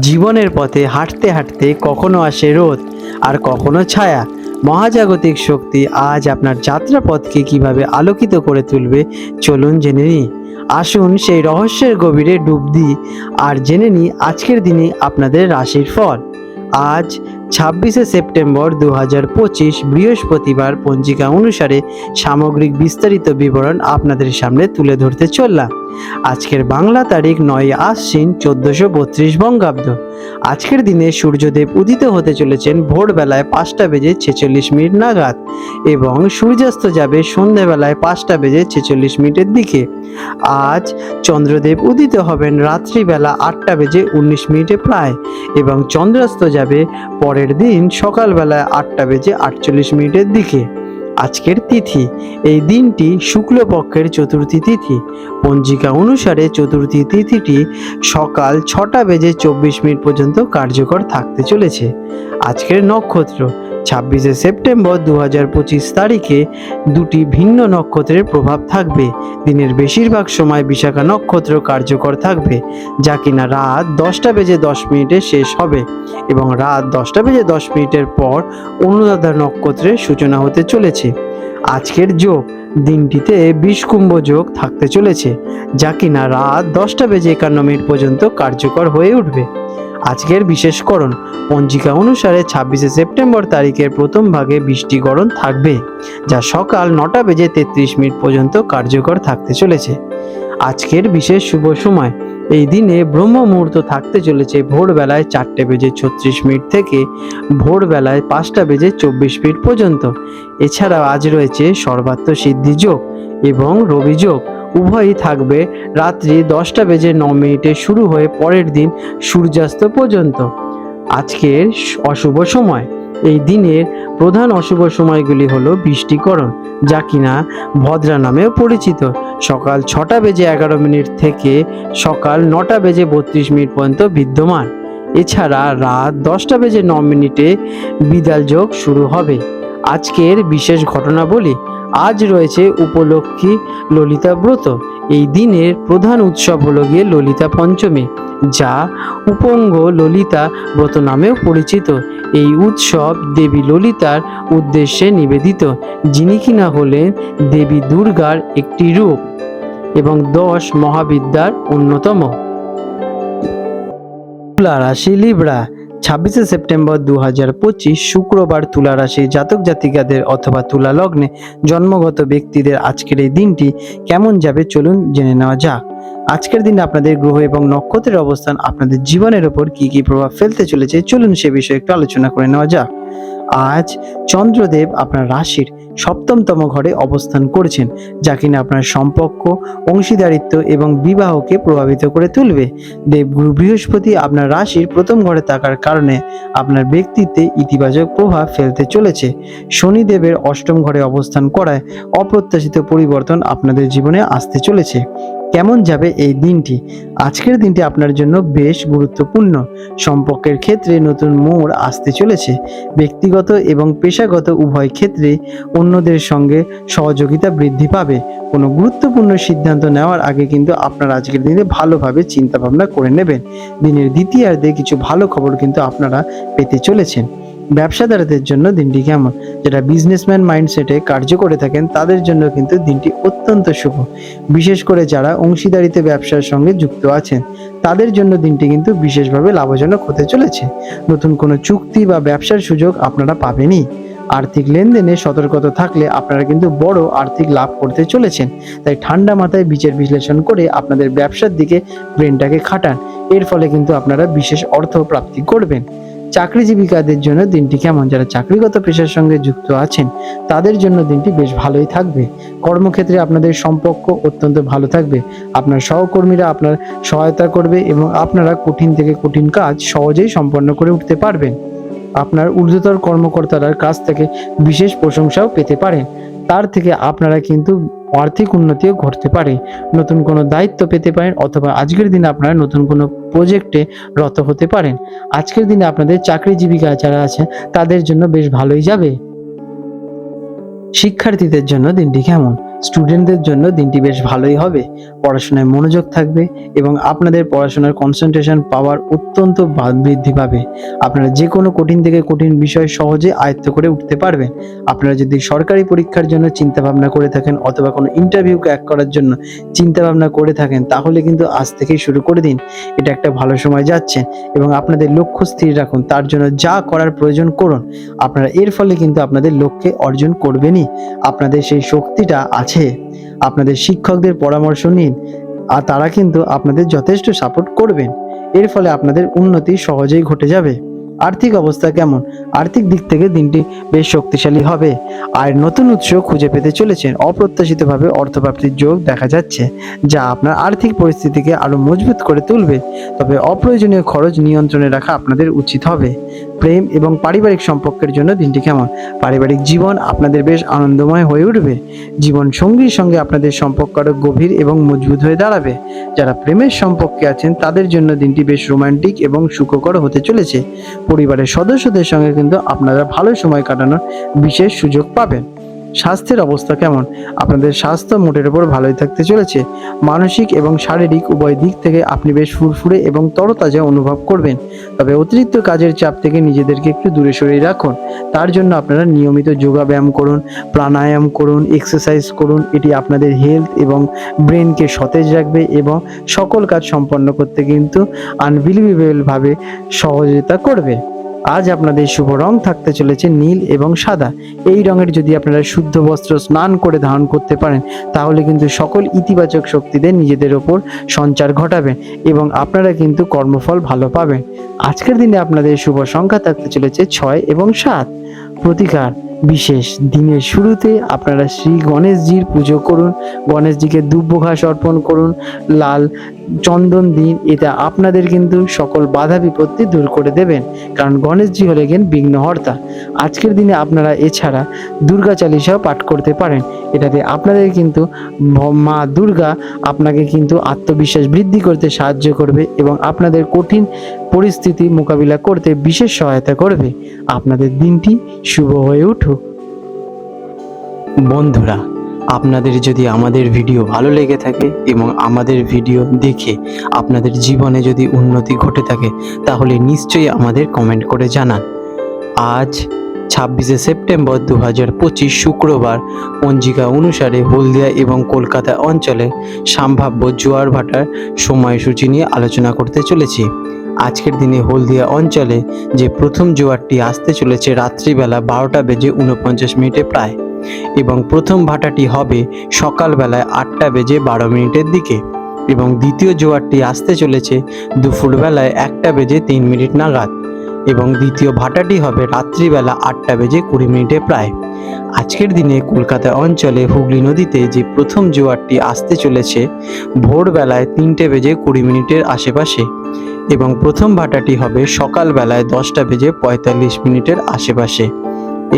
জীবনের পথে হাঁটতে হাঁটতে কখনো আসে রোদ আর কখনো ছায়া। মহাজাগতিক শক্তি আজ আপনার যাত্রাপথকে কীভাবে আলোকিত করে তুলবে, চলুন জেনে নিই। আসুন সেই রহস্যের গভীরে ডুব দিই আর জেনে নিই আজকের দিনে আপনাদের রাশির ফল। আজ ছাব্বিশে সেপ্টেম্বর দু হাজার পঁচিশ বৃহস্পতিবার পঞ্জিকা অনুসারে সামগ্রিক বিস্তারিত বিবরণ আপনাদের সামনে তুলে ধরতে চললাম। আজকের বাংলা তারিখ নয় আশ্বিন চোদ্দশো বত্রিশ বঙ্গাব্দ। আজকের দিনে সূর্যদেব উদিত হতে চলেছেন ভোরবেলায় পাঁচটা বেজে ছেচল্লিশ মিনিট নাগাদ এবং সূর্যাস্ত যাবে সন্ধ্যেবেলায় পাঁচটা বেজে ছেচল্লিশ মিনিটের দিকে। আজ চন্দ্রদেব উদিত হবেন রাত্রিবেলা আটটা বেজে উনিশ মিনিটে প্রায় এবং চন্দ্রাস্ত যাবে পরের দিন সকালবেলায় আটটা বেজে আটচল্লিশ মিনিটের দিকে। আজকের তিথি, এই দিনটি শুক্লপক্ষের চতুর্থী তিথি। পঞ্জিকা অনুসারে চতুর্থী তিথিটি সকাল ছটা বেজে চব্বিশ মিনিট পর্যন্ত কার্যকর থাকতে চলেছে। আজকের নক্ষত্র ছাব্বিশে সেপ্টেম্বর দু হাজার পঁচিশ তারিখে দুটি ভিন্ন নক্ষত্রের প্রভাব থাকবে। দিনের বেশিরভাগ সময় বিশাখা নক্ষত্র কার্যকর থাকবে, যা কিনা রাত দশটা বেজে দশ মিনিটে শেষ হবে এবং রাত দশটা বেজে দশ মিনিটের পর অনুরাধা নক্ষত্রের সূচনা হতে চলেছে। আজকের যোগ, দিনটিতে বিষকুম্ভ যোগ থাকতে চলেছে, যা কিনা রাত দশটা বেজে একান্ন মিনিট পর্যন্ত কার্যকর হয়ে উঠবে। আজকের বিশেষকরণ পঞ্জিকা অনুসারে ছাব্বিশে সেপ্টেম্বর তারিখের প্রথম ভাগে বৃষ্টিকরণ থাকবে, যা সকাল নটা বেজে তেত্রিশ মিনিট পর্যন্ত কার্যকর থাকতে চলেছে। আজকের বিশেষ শুভ সময়, এই দিনে ব্রহ্ম মুহূর্ত থাকতে চলেছে ভোরবেলায় চারটে বেজে ছত্রিশ মিনিট থেকে ভোরবেলায় পাঁচটা বেজে চব্বিশ মিনিট পর্যন্ত। এছাড়াও আজ রয়েছে সর্বাত্ম সিদ্ধি যোগ এবং রবি যোগ। উভয়ই থাকবে। রাত্রি দশটা বেজে ন মিনিটে শুরু হয়ে পরের দিন সূর্যাস্ত পর্যন্ত। আজকের অশুভ সময়। এই দিনের প্রধান অশুভ সময়গুলি হলো বৃষ্টিকরণ, যা কিনা ভদ্রা নামেও পরিচিত। সকাল ছটা বেজে এগারো মিনিট থেকে সকাল নটা বেজে বত্রিশ মিনিট পর্যন্ত বিদ্যমান। এছাড়া রাত দশটা বেজে ন মিনিটে বিদাল যোগ শুরু হবে। আজকের বিশেষ ঘটনা বলি আজ রয়েছে উপলক্ষী ললিতা ব্রত। এই দিনের প্রধান উৎসব হলো গিয়ে ললিতা পঞ্চমী, যা উপঙ্গ ললিতা ব্রত নামেও পরিচিত। এই উৎসব দেবী ললিতার উদ্দেশ্যে নিবেদিত, যিনি কিনা হলেন দেবী দুর্গার একটি রূপ এবং দশ মহাবিদ্যার অন্যতম। রাশি লিব্রা ছাব্বিশে সেপ্টেম্বর দু হাজার পঁচিশ শুক্রবার তুলা রাশি জাতক জাতিকাদের অথবা তুলা লগ্নে জন্মগত ব্যক্তিদের আজকের এই দিনটি কেমন যাবে চলুন জেনে নেওয়া যাক। আজকের দিন আপনাদের গ্রহ এবং নক্ষত্রের অবস্থান আপনাদের জীবনের ওপর কি কি প্রভাব ফেলতে চলেছে চলুন সে বিষয়ে একটু আলোচনা করে নেওয়া যাক। আজ চন্দ্রদেব আপনার রাশির সপ্তমতম ঘরে অবস্থান করছেন, যা কিনা আপনার সম্পর্ক, অংশীদারিত্ব এবং বিবাহকে প্রভাবিত করে তুলবে। দেবগুরু বৃহস্পতি আপনার রাশির প্রথম ঘরে থাকার কারণে আপনার ব্যক্তিত্বে ইতিবাচক প্রভাব ফেলতে চলেছে। শনিদেবের অষ্টম ঘরে অবস্থান করায় অপ্রত্যাশিত পরিবর্তন আপনাদের জীবনে আসতে চলেছে। কেমন যাবে এই দিনটি? আজকের দিনটি আপনার জন্য বেশ গুরুত্বপূর্ণ। সম্পর্কের ক্ষেত্রে নতুন মোড় আসতে চলেছে। ব্যক্তিগত এবং পেশাগত উভয় ক্ষেত্রে অন্যদের সঙ্গে সহযোগিতা বৃদ্ধি পাবে। কোনো গুরুত্বপূর্ণ সিদ্ধান্ত নেওয়ার আগে কিন্তু আপনার আজকের দিনে ভালোভাবে চিন্তা ভাবনা করে নেবেন। দিনের দ্বিতীয়ার্ধে কিছু ভালো খবর কিন্তু আপনারা পেতে চলেছেন। ব্যবসাদারদের জন্য দিনটি কেমন? যারা বিজনেসম্যান মাইন্ডসেটে কার্য করে থাকেন, তাদের জন্য কিন্তু দিনটি অত্যন্ত শুভ। বিশেষ করে যারা অংশীদারিতে ব্যবসার সঙ্গে যুক্ত আছেন, তাদের জন্য দিনটি কিন্তু বিশেষভাবে লাভজনক হতে চলেছে। নতুন কোনো চুক্তি বা ব্যবসার সুযোগ আপনারা পাবেনই। আর্থিক লেনদেনে সতর্কতা থাকলে আপনারা কিন্তু বড় আর্থিক লাভ করতে চলেছেন। তাই ঠান্ডা মাথায় বিচার বিশ্লেষণ করে আপনাদের ব্যবসার দিকে ব্রেনটাকে খাটান। এর ফলে কিন্তু আপনারা বিশেষ অর্থ প্রাপ্তি করবেন। চাকরিজীবিকাদের জন্য দিনটি কেমন? যারা চাকরিগত পেশার সঙ্গে যুক্ত আছেন, তাদের জন্য দিনটি বেশ ভালোই থাকবে। কর্মক্ষেত্রে আপনাদের সম্পর্ক অত্যন্ত ভালো থাকবে। আপনার সহকর্মীরা আপনার সহায়তা করবে এবং আপনারা কঠিন থেকে কঠিন কাজ সহজেই সম্পন্ন করে উঠতে পারবেন। আপনার ঊর্ধ্বতর কর্মকর্তার কাছ থেকে বিশেষ প্রশংসাও পেতে পারেন। তার থেকে আপনারা কিন্তু আর্থিক উন্নতিও ঘটতে পারে। নতুন কোনো দায়িত্ব পেতে পারেন অথবা আজকের দিনে আপনারা নতুন কোনো প্রজেক্টে রত হতে পারেন। আজকের দিনে আপনাদের চাকরি জীবিকা যারা আছেন তাদের জন্য বেশ ভালোই যাবে। শিক্ষার্থীদের জন্য দিনটি কেমন? স্টুডেন্টদের জন্য দিনটি বেশ ভালোই হবে। পড়াশোনায় মনোযোগ থাকবে এবং আপনাদের পড়াশোনার কনসেন্ট্রেশন পাওয়ার অত্যন্ত বৃদ্ধি পাবে। আপনারা যে কোনো কঠিন থেকে কঠিন বিষয় সহজে আয়ত্ত করে উঠতে পারবেন। আপনারা যদি সরকারি পরীক্ষার জন্য চিন্তা ভাবনা করে থাকেন অথবা কোনো ইন্টারভিউ ক্র্যাক করার জন্য চিন্তা ভাবনা করে থাকেন, তাহলে কিন্তু আজ থেকেই শুরু করে দিন। এটা একটা ভালো সময় যাচ্ছে এবং আপনাদের লক্ষ্য স্থির রাখুন। তার জন্য যা করার প্রয়োজন করুন। আপনারা এর ফলে কিন্তু আপনাদের লক্ষ্যে অর্জন করবেনই। আপনাদের সেই শক্তিটা আছে আপনাদের শিক্ষকদের পরামর্শ নিন, আর তারা কিন্তু আপনাদের যথেষ্ট সাপোর্ট করবেন। এর ফলে আপনাদের উন্নতি সহজেই ঘটে যাবে। আর্থিক অবস্থা কেমন? আর্থিক দিক থেকে দিনটি বেশ শক্তিশালী হবে। আর নতুন উৎস খুঁজে পেতে চলেছেন। অপ্রত্যাশিতভাবে অর্থপ্রাপ্তির যোগ দেখা যাচ্ছে, যা আপনার আর্থিক পরিস্থিতিকে আরও মজবুত করে তুলবে। তবে অপ্রয়োজনীয় খরচ নিয়ন্ত্রণে রাখা আপনাদের উচিত হবে। প্রেম এবং পারিবারিক সম্পর্কের জন্য দিনটি কেমন? পারিবারিক জীবন আপনাদের বেশ আনন্দময় হয়ে উঠবে। জীবন সঙ্গীর সঙ্গে আপনাদের সম্পর্ক আরও গভীর এবং মজবুত হয়ে দাঁড়াবে। যারা প্রেমের সম্পর্কে আছেন, তাদের জন্য দিনটি বেশ রোমান্টিক এবং সুখকর হতে চলেছে। পরিবারের সদস্যদের সঙ্গে কিন্তু আপনারা ভালো সময় কাটানোর বিশেষ সুযোগ পাবেন। স্বাস্থ্যের অবস্থা কেমন? আপনাদের স্বাস্থ্য মোটের উপর ভালোই থাকতে চলেছে। মানসিক এবং শারীরিক উভয় দিক থেকে আপনি বেশ ফুরফুরে এবং তরতাজা অনুভব করবেন। তবে অতিরিক্ত কাজের চাপ থেকে নিজেদেরকে একটু দূরে সরিয়ে রাখুন। তার জন্য আপনারা নিয়মিত যোগা ব্যায়াম করুন, প্রাণায়াম করুন এক্সারসাইজ করুন। এটি আপনাদের হেলথ এবং ব্রেনকে সতেজ রাখবে এবং সকল কাজ সম্পন্ন করতে কিন্তু আনবিলিভেবলভাবে সহযোগিতা করবে। আজ আপনাদের শুভ রং থাকতে চলেছে নীল এবং সাদা। এই রঙের যদি আপনারা শুদ্ধ বস্ত্র স্নান করে ধারণ করতে পারেন, তাহলে কিন্তু সকল ইতিবাচক শক্তিদের নিজেদের ওপর সঞ্চার ঘটাবেন এবং আপনারা কিন্তু কর্মফল ভালো পাবেন। আজকের দিনে আপনাদের শুভ সংখ্যা থাকতে চলেছে ছয় এবং সাত। প্রতিকার। বিশেষ দিনের শুরুতে আপনারা শ্রী গণেশজির পুজো করুন, গণেশজিকে দুব্য ঘাস অর্পণ করুন, লাল চন্দন দিন, এটা আপনাদের কিন্তু সকল বাধা বিপত্তি দূর করে দেবেন, কারণ গণেশজি হলে গেন বিঘ্নহর্তা আজকের দিনে আপনারা এছাড়া দুর্গা চালিসাও পাঠ করতে পারেন, এটাতে আপনাদের কিন্তু মা দুর্গা আপনাকে কিন্তু আত্মবিশ্বাস বৃদ্ধি করতে সাহায্য করবে এবং আপনাদের কঠিন পরিস্থিতি মোকাবিলা করতে বিশেষ সহায়তা করবে। আপনাদের দিনটি শুভ হয়ে উঠুক। বন্ধুরা, আপনাদের যদি আমাদের ভিডিও ভালো লেগে থাকে এবং আমাদের ভিডিও দেখে আপনাদের জীবনে যদি উন্নতি ঘটে থাকে, তাহলে নিশ্চয়ই আমাদের কমেন্ট করে জানান। আজ ছাব্বিশে সেপ্টেম্বর দু হাজার পঁচিশ শুক্রবার, পঞ্জিকা অনুসারে হলদিয়া এবং কলকাতা অঞ্চলে সম্ভাব্য জোয়ার ভাটার সময়সূচি নিয়ে আলোচনা করতে চলেছি। আজকের দিনে হলদিয়া অঞ্চলে যে প্রথম জোয়ারটি আসতে চলেছে রাত্রিবেলা বারোটা বেজে উনপঞ্চাশ মিনিটে প্রায়, এবং প্রথম ভাটাটি হবে সকালবেলায় আটটা বেজে বারো মিনিটের দিকে, এবং দ্বিতীয় জোয়ারটি আসতে চলেছে দুপুরবেলায় একটা বেজে তিন মিনিট নাগাদ, এবং দ্বিতীয় ভাটাটি হবে রাত্রিবেলা আটটা বেজে কুড়ি মিনিটে প্রায়। আজকের দিনে কলকাতা অঞ্চলে হুগলি নদীতে যে প্রথম জোয়ারটি আসতে চলেছে, ভোরবেলায় তিনটে বেজে কুড়ি মিনিটের আশেপাশে এবং প্রথম ভাটাটি হবে সকালবেলায় দশটা বেজে পঁয়তাল্লিশ মিনিটের আশেপাশে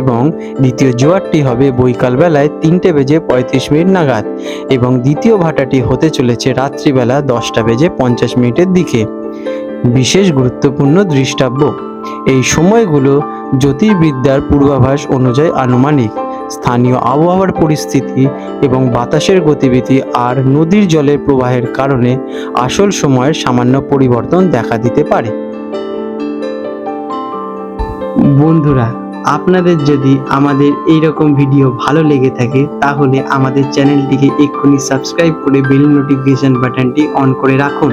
এবং দ্বিতীয় জোয়ারটি হবে বৈকালবেলায় তিনটে বেজে পঁয়ত্রিশ মিনিট নাগাদ এবং দ্বিতীয় ভাটাটি হতে চলেছে রাত্রিবেলা দশটা বেজে পঞ্চাশ মিনিটের দিকে। বিশেষ গুরুত্বপূর্ণ দৃষ্টাব্য, এই সময়গুলো জ্যোতির্বিদ্যার পূর্বাভাস অনুযায়ী আনুমানিক স্থানীয় আবহাওয়ার পরিস্থিতি এবং বাতাসের গতিবিধি আর নদীর জলের প্রবাহের কারণে আসল সময়ের সামান্য পরিবর্তন দেখা দিতে পারে। বন্ধুরা, আপনাদের যদি আমাদের এই রকম ভিডিও ভালো লেগে থাকে, তাহলে আমাদের চ্যানেলটিকে এক্ষুনি সাবস্ক্রাইব করে বেল নোটিফিকেশন বাটনটি অন করে রাখুন।